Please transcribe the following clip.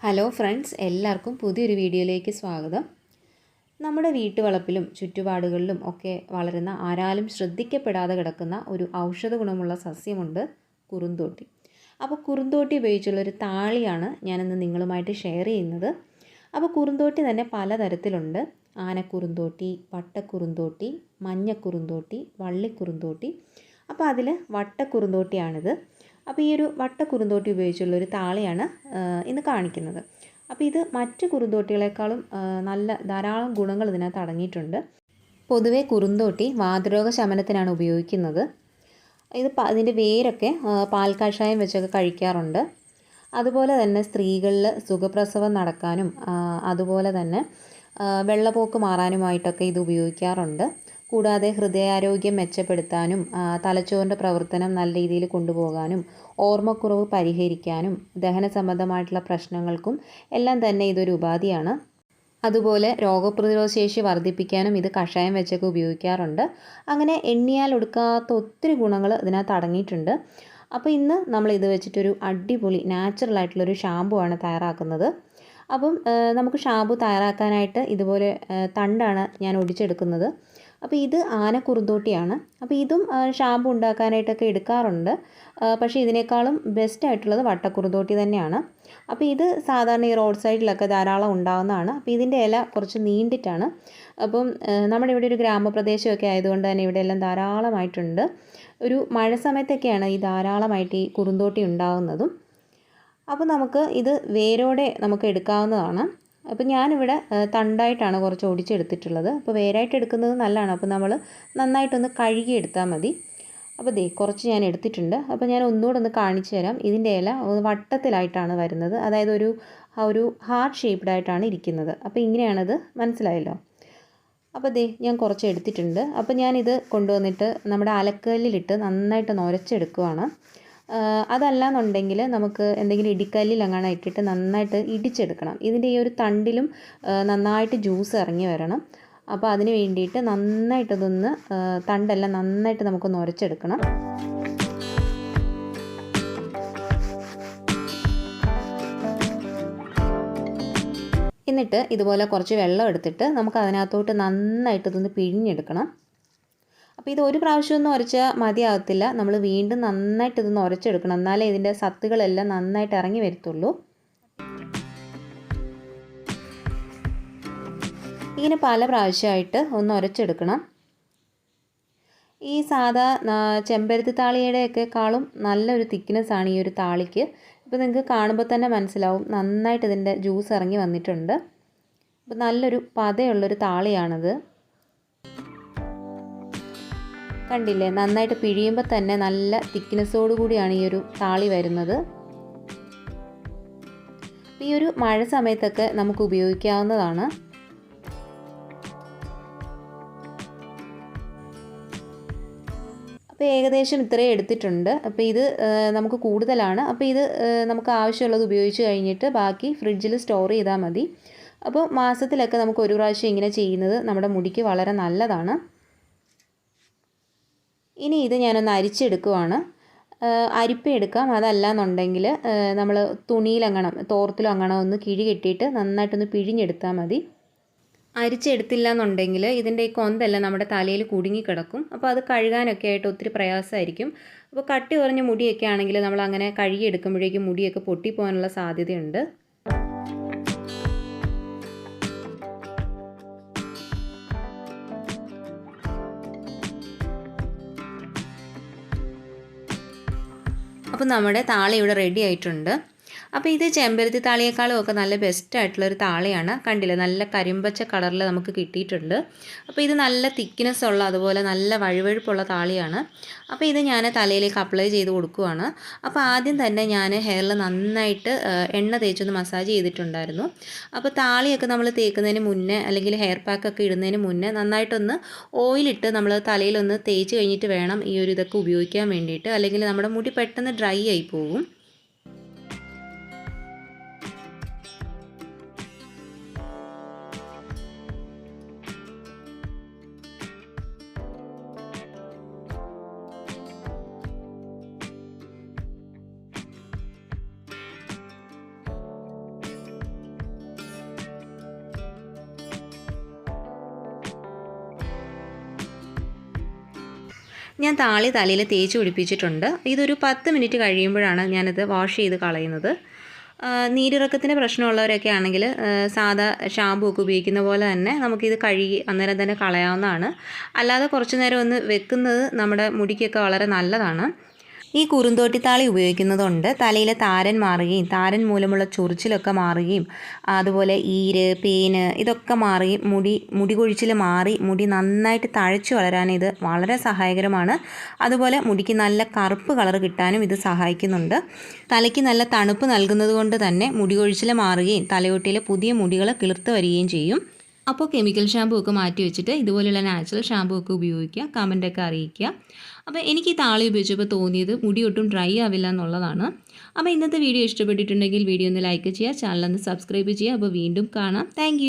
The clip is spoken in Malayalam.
ഹലോ ഫ്രണ്ട്സ് എല്ലാവർക്കും പുതിയൊരു വീഡിയോയിലേക്ക് സ്വാഗതം. നമ്മുടെ വീട്ടുവളപ്പിലും ചുറ്റുപാടുകളിലും ഒക്കെ വളരുന്ന ആരാലും ശ്രദ്ധിക്കപ്പെടാതെ കിടക്കുന്ന ഒരു ഔഷധ ഗുണമുള്ള സസ്യമുണ്ട് കുറുന്തോട്ടി. അപ്പോൾ കുറുന്തോട്ടി ഉപയോഗിച്ചുള്ള ഒരു താളിയാണ് ഞാനിന്ന് നിങ്ങളുമായിട്ട് ഷെയർ ചെയ്യുന്നത്. അപ്പോൾ കുറുന്തോട്ടി തന്നെ പലതരത്തിലുണ്ട്. ആനക്കുറുന്തോട്ടി വട്ടക്കുറുന്തോട്ടി മഞ്ഞക്കുറുന്തോട്ടി വള്ളിക്കുറുന്തോട്ടി. അപ്പോൾ അതിൽ വട്ടക്കുറുന്തോട്ടിയാണിത്. അപ്പോൾ ഈ ഒരു വട്ട കുറുന്തോട്ടി ഉപയോഗിച്ചുള്ള ഒരു താളിയാണ് ഇന്ന് കാണിക്കുന്നത്. അപ്പോൾ ഇത് മറ്റ് കുറുന്തോട്ടികളെക്കാളും നല്ല ധാരാളം ഗുണങ്ങൾ ഇതിനകത്ത് അടങ്ങിയിട്ടുണ്ട്. പൊതുവേ കുറുന്തോട്ടി വാതരോഗ ശമനത്തിനാണ് ഉപയോഗിക്കുന്നത്. ഇത് അതിന്റെ വേരൊക്കെ പാൽ കഷായം വെച്ചൊക്കെ കഴിക്കാറുണ്ട്. അതുപോലെ തന്നെ സ്ത്രീകളിൽ സുഖപ്രസവം നടക്കാനും അതുപോലെ തന്നെ വെള്ളപ്പോക്ക് മാറാനുമായിട്ടൊക്കെ ഇത് ഉപയോഗിക്കാറുണ്ട്. കൂടാതെ ഹൃദയാരോഗ്യം മെച്ചപ്പെടുത്താനും തലച്ചോറിന്റെ പ്രവർത്തനം നല്ല രീതിയിൽ കൊണ്ടുപോകാനും ഓർമ്മക്കുറവ് പരിഹരിക്കാനും ദഹന സംബന്ധമായിട്ടുള്ള പ്രശ്നങ്ങൾക്കും എല്ലാം തന്നെ ഇതൊരു ഉപാധിയാണ്. അതുപോലെ രോഗപ്രതിരോധ ശേഷി വർദ്ധിപ്പിക്കാനും ഇത് കഷായം വെച്ചൊക്കെ ഉപയോഗിക്കാറുണ്ട്. അങ്ങനെ എണ്ണിയാൽ ഒടുക്കാത്ത ഒത്തിരി ഗുണങ്ങൾ ഇതിനകത്ത് അടങ്ങിയിട്ടുണ്ട്. അപ്പോൾ ഇന്ന് നമ്മൾ ഇത് വെച്ചിട്ടൊരു അടിപൊളി നാച്ചുറൽ ആയിട്ടുള്ളൊരു ഷാമ്പു ആണ് തയ്യാറാക്കുന്നത്. അപ്പം നമുക്ക് ഷാമ്പു തയ്യാറാക്കാനായിട്ട് ഇതുപോലെ തണ്ടാണ് ഞാൻ ഒടിച്ചെടുക്കുന്നത്. അപ്പോൾ ഇത് ആനക്കുറുന്തോട്ടിയാണ് അപ്പോൾ ഇതും ഷാമ്പു ഉണ്ടാക്കാനായിട്ടൊക്കെ എടുക്കാറുണ്ട്. പക്ഷേ ഇതിനേക്കാളും ബെസ്റ്റ് ആയിട്ടുള്ളത് വട്ടക്കുറുന്തോട്ടി തന്നെയാണ്. അപ്പോൾ ഇത് സാധാരണ ഈ റോഡ് സൈഡിലൊക്കെ ധാരാളം ഉണ്ടാകുന്നതാണ് അപ്പോൾ ഇതിന്റെ ഇല കുറച്ച് നീണ്ടിട്ടാണ്. അപ്പം നമ്മുടെ ഇവിടെ ഒരു ഗ്രാമപ്രദേശമൊക്കെ ആയതുകൊണ്ട് തന്നെ ഇവിടെ എല്ലാം ധാരാളമായിട്ടുണ്ട്. ഒരു മഴ സമയത്തൊക്കെയാണ് ഈ ധാരാളമായിട്ട് ഈ കുറുന്തോട്ടി ഉണ്ടാകുന്നതും അപ്പോൾ നമുക്ക് ഇത് വേരോടെ നമുക്ക് എടുക്കാവുന്നതാണ്. അപ്പോൾ ഞാനിവിടെ തണ്ടായിട്ടാണ് കുറച്ച് ഒടിച്ചെടുത്തിട്ടുള്ളത്. അപ്പോൾ വേരായിട്ട് എടുക്കുന്നത് നല്ലതാണ്. അപ്പോൾ നമ്മൾ നന്നായിട്ടൊന്ന് കഴുകി എടുത്താൽ മതി. അപ്പോൾ ദേ കുറച്ച് ഞാൻ എടുത്തിട്ടുണ്ട്. അപ്പോൾ ഞാൻ ഒന്നുകൂടെ ഒന്ന് കാണിച്ചു തരാം. ഇതിന്റെ ഇല ഒന്ന് വട്ടത്തിലായിട്ടാണ് വരുന്നത്. അതായത് ഒരു ഒരു ഹാർട്ട് ഷേപ്ഡ് ആയിട്ടാണ് ഇരിക്കുന്നത്. അപ്പോൾ ഇങ്ങനെയാണത്. മനസ്സിലായല്ലോ? അപ്പോൾ ദേ ഞാൻ കുറച്ച് എടുത്തിട്ടുണ്ട്. അപ്പോൾ ഞാനിത് കൊണ്ടുവന്നിട്ട് നമ്മുടെ അലക്കല്ലിലിട്ട് നന്നായിട്ട് ആഹ് അതല്ലാന്നുണ്ടെങ്കിൽ നമുക്ക് എന്തെങ്കിലും ഇടിക്കല്ലിൽ അങ്ങനെ ഇട്ടിട്ട് നന്നായിട്ട് ഇടിച്ചെടുക്കണം. ഇതിന്റെ ഈ ഒരു തണ്ടിലും നന്നായിട്ട് ജ്യൂസ് ഇറങ്ങി വരണം. അപ്പോൾ അതിന് വേണ്ടിയിട്ട് നന്നായിട്ടതൊന്ന് തണ്ടെല്ലാം നന്നായിട്ട് നമുക്കൊന്ന് നുരച്ചെടുക്കണം എന്നിട്ട് ഇതുപോലെ കുറച്ച് വെള്ളം എടുത്തിട്ട് നമുക്ക് അതിനകത്തോട്ട് നന്നായിട്ട് ഇതൊന്ന് പിഴിഞ്ഞെടുക്കണം. അപ്പോൾ ഇത് ഒരു പ്രാവശ്യം ഒന്നും ഉരച്ചാൽ മതിയാകത്തില്ല നമ്മൾ വീണ്ടും നന്നായിട്ട് ഇതൊന്ന് ഉരച്ചെടുക്കണം എന്നാലേ ഇതിന്റെ സത്തുകളെല്ലാം നന്നായിട്ട് ഇറങ്ങി വരത്തുള്ളൂ. ഇങ്ങനെ പല പ്രാവശ്യമായിട്ട് ഒന്ന് ഉരച്ചെടുക്കണം ഈ സാധാ ചെമ്പരത്തി താളിയുടെയൊക്കെ കാളും നല്ലൊരു തിക്നെസ് ആണ് ഈ ഒരു താളിക്ക്. ഇപ്പോൾ നിങ്ങൾക്ക് കാണുമ്പോൾ തന്നെ മനസ്സിലാവും. നന്നായിട്ട് ഇതിന്റെ ജ്യൂസ് ഇറങ്ങി വന്നിട്ടുണ്ട്. അപ്പോൾ നല്ലൊരു പതയുള്ളൊരു താളിയാണിത്. കണ്ടില്ലേ? നന്നായിട്ട് പിഴിയുമ്പോൾ തന്നെ നല്ല തിക്നെസ്സോടു കൂടിയാണ് ഈ ഒരു താളി വരുന്നത്. ഈ ഒരു മഴ സമയത്തൊക്കെ നമുക്ക് ഉപയോഗിക്കാവുന്നതാണ്. അപ്പോൾ ഏകദേശം ഇത്രയും എടുത്തിട്ടുണ്ട്. അപ്പോൾ ഇത് നമുക്ക് കൂടുതലാണ്. അപ്പോൾ ഇത് നമുക്ക് ആവശ്യമുള്ളത് ഉപയോഗിച്ച് കഴിഞ്ഞിട്ട് ബാക്കി ഫ്രിഡ്ജിൽ സ്റ്റോർ ചെയ്താൽ മതി. അപ്പോൾ മാസത്തിലൊക്കെ നമുക്ക് ഒരു പ്രാവശ്യം ഇങ്ങനെ ചെയ്യുന്നത് നമ്മുടെ മുടിക്ക് വളരെ നല്ലതാണ്. ഇനി ഇത് ഞാനൊന്ന് അരിച്ചെടുക്കുവാണ്. ആഹ് അരിപ്പ എടുക്കാം. അതല്ല എന്നുണ്ടെങ്കിൽ നമ്മൾ തുണിയിലങ്ങണം തോർത്തിലോ അങ്ങനെ ഒന്ന് കിഴി കെട്ടിയിട്ട് നന്നായിട്ടൊന്ന് പിഴിഞ്ഞെടുത്താൽ മതി. അരിച്ചെടുത്തില്ല എന്നുണ്ടെങ്കിൽ ഇതിന്റെ ഈ കൊന്തെല്ലാം നമ്മുടെ തലയിൽ കുടുങ്ങിക്കിടക്കും അപ്പോൾ അത് കഴുകാനൊക്കെ ആയിട്ട് ഒത്തിരി പ്രയാസമായിരിക്കും. അപ്പോൾ കട്ടി കുറഞ്ഞ മുടിയൊക്കെ ആണെങ്കിൽ നമ്മൾ അങ്ങനെ കഴുകി എടുക്കുമ്പോഴേക്കും മുടിയൊക്കെ പൊട്ടിപ്പോകാനുള്ള സാധ്യതയുണ്ട്. അപ്പോൾ നമ്മുടെ താളി ഇവിടെ റെഡി ആയിട്ടുണ്ട്. അപ്പോൾ ഇത് ചെമ്പരത്തി താളിയേക്കാളും ഒക്കെ നല്ല ബെസ്റ്റ് ആയിട്ടുള്ള ഒരു താളിയാണ്. കണ്ടില്ലേ? നല്ല കരിമ്പച്ച കളറിൽ നമുക്ക് കിട്ടിയിട്ടുണ്ട്. അപ്പോൾ ഇത് നല്ല തിക്നെസ് ഉള്ള അതുപോലെ നല്ല വഴുവഴുപ്പുള്ള താളിയാണ്. അപ്പോൾ ഇത് ഞാൻ തലയിലേക്ക് അപ്ലൈ ചെയ്ത് കൊടുക്കുവാണ്. അപ്പോൾ ആദ്യം തന്നെ ഞാൻ ഹെയറിൽ നന്നായിട്ട് എണ്ണ തേച്ചൊന്ന് മസാജ് ചെയ്തിട്ടുണ്ടായിരുന്നു. അപ്പോൾ താളിയൊക്കെ നമ്മൾ തേക്കുന്നതിന് മുന്നേ അല്ലെങ്കിൽ ഹെയർ പാക്കൊക്കെ ഇടുന്നതിന് മുന്നേ നന്നായിട്ടൊന്ന് ഓയിലിട്ട് നമ്മൾ തലയിലൊന്ന് തേച്ച് കഴിഞ്ഞിട്ട് വേണം ഈ ഒരു ഇതൊക്കെ ഉപയോഗിക്കാൻ വേണ്ടിയിട്ട്. അല്ലെങ്കിൽ നമ്മുടെ മുടി പെട്ടെന്ന് ഡ്രൈ ആയി പോകും ഞാൻ താളി തലയിൽ തേച്ച് പിടിപ്പിച്ചിട്ടുണ്ട്. ഇതൊരു പത്ത് മിനിറ്റ് കഴിയുമ്പോഴാണ് ഞാനിത് വാഷ് ചെയ്ത് കളയുന്നത്. നീരിറക്കത്തിന്റെ പ്രശ്നമുള്ളവരൊക്കെ ആണെങ്കിൽ സാധാ ഷാമ്പു ഒക്കെ ഉപയോഗിക്കുന്ന പോലെ തന്നെ നമുക്കിത് കഴുകി അന്നേരം തന്നെ കളയാവുന്നതാണ്. അല്ലാതെ കുറച്ച് നേരം ഒന്ന് വെക്കുന്നത് നമ്മുടെ മുടിക്കൊക്കെ വളരെ നല്ലതാണ്. ഈ കുറുന്തോട്ടിത്താളി ഉപയോഗിക്കുന്നതുകൊണ്ട് തലയിലെ താരൻ മാറുകയും താരൻ മൂലമുള്ള ചൊറിച്ചിലൊക്കെ മാറുകയും അതുപോലെ ഈര് പേന് ഇതൊക്കെ മാറി മുടി മുടി കൊഴിച്ചിൽ മാറി മുടി നന്നായിട്ട് തഴച്ചു വളരാൻ ഇത് വളരെ സഹായകരമാണ്. അതുപോലെ മുടിക്ക് നല്ല കറുപ്പ് കളർ കിട്ടാനും ഇത് സഹായിക്കുന്നുണ്ട്. തലയ്ക്ക് നല്ല തണുപ്പ് നൽകുന്നത് കൊണ്ട് തന്നെ മുടി കൊഴിച്ചിൽ മാറുകയും തലയൊട്ടിയിലെ പുതിയ മുടികൾ കിളിർത്ത് വരികയും ചെയ്യും. അപ്പോൾ കെമിക്കൽ ഷാമ്പൂ ഒക്കെ മാറ്റി വെച്ചിട്ട് ഇതുപോലെയുള്ള നാച്ചുറൽ ഷാമ്പൂ ഒക്കെ ഉപയോഗിക്കുക കമന്റൊക്കെ അറിയിക്കുക. അപ്പോൾ എനിക്ക് ഈ താളി ഉപയോഗിച്ചപ്പോൾ തോന്നിയത് മുടി ഒട്ടും ഡ്രൈ ആവില്ല എന്നുള്ളതാണ്. അപ്പോൾ ഇന്നത്തെ വീഡിയോ ഇഷ്ടപ്പെട്ടിട്ടുണ്ടെങ്കിൽ വീഡിയോ ഒന്ന് ലൈക്ക് ചെയ്യുക ചാനൽ ഒന്ന് സബ്സ്ക്രൈബ് ചെയ്യുക. അപ്പോൾ വീണ്ടും കാണാം. താങ്ക്